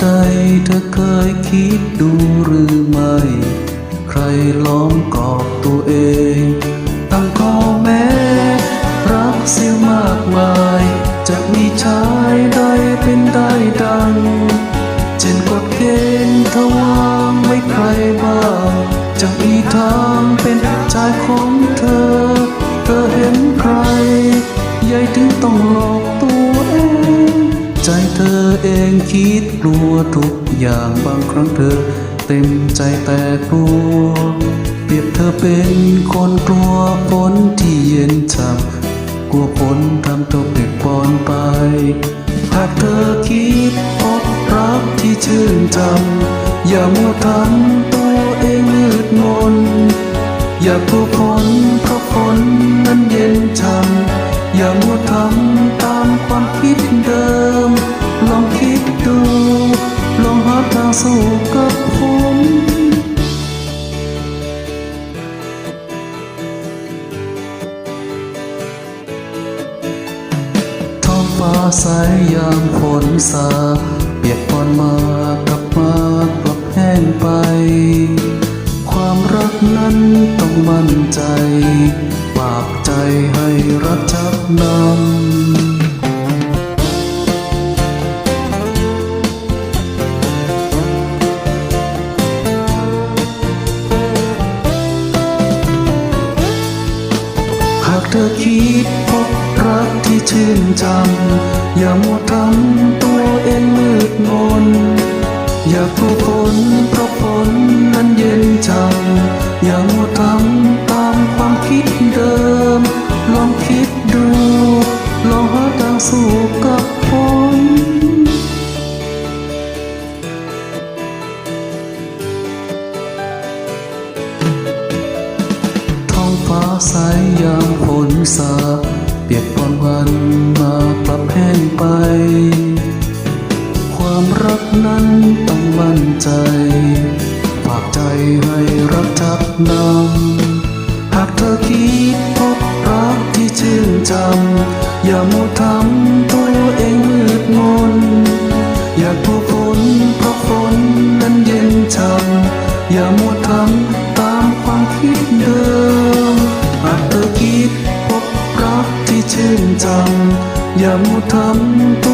ไกลเหตุอันใดเธอเคยคิดดูหรือไม่ ใครล้อมกรอบตัวเอง ตั้งข้อแม้ รักเสียมากมาย จะมีชายใดเป็นได้ดัง เช่นกฎเกณฑ์เธอวางไว้ใครบ้างจะมีทางเป็นชายของเธอ เธอเห็นใครใหญ่ถึงต้องหลอกต ใจเธอเองคิดกลัวทุกอย่างบางครั้งเธอ เต็มใจแต่กลัว เปรียบเธอเป็นคนกลัวฝนที่เย็นช่ำกลัวฝนทำตัวเปียกปอนไป หากเธอคิดพบรักที่ชื่นจำอย่ามัวทำตัวเองมืดมนอย่ากลัวฝนเพราะฝนนั้นเย็นช่ำอย่ามัวทำตามความคิด สู้กับฝนท้องฟ้าใสยามฝนสาเปียกปอนมากลับมากลับแห้งไป ความรักนั้นต้องมั่นใจ ปากใจให้รักชักนำ ธอคิดพบรักที่ชื่นจำอย่ามัวทำตัวเองมืดมน อย่ากลัวฝนเพราะฝนนั้นเย็นช่ำอย่ามัวทำตามความคิดเดิม ลองคิดดู ลองหาทางสู้กับฝน ฟ้าใสยามฝนสาเปียกปอนวันมากลับแห้งไป ความรักนั้นต้องมั่นใจ ฝากใจให้รักทับนำหากเธอคิดพบรักที่ชื่นจำ อย่ามัวทำตัวเองมืดมน อยากลัวฝนเพราะฝนนั้นเย็นช่ำอย่ามัวทำตา คิดเดิมอาจเธอคิดพบรักที่ชื่นจังอย่ามัวทำตัว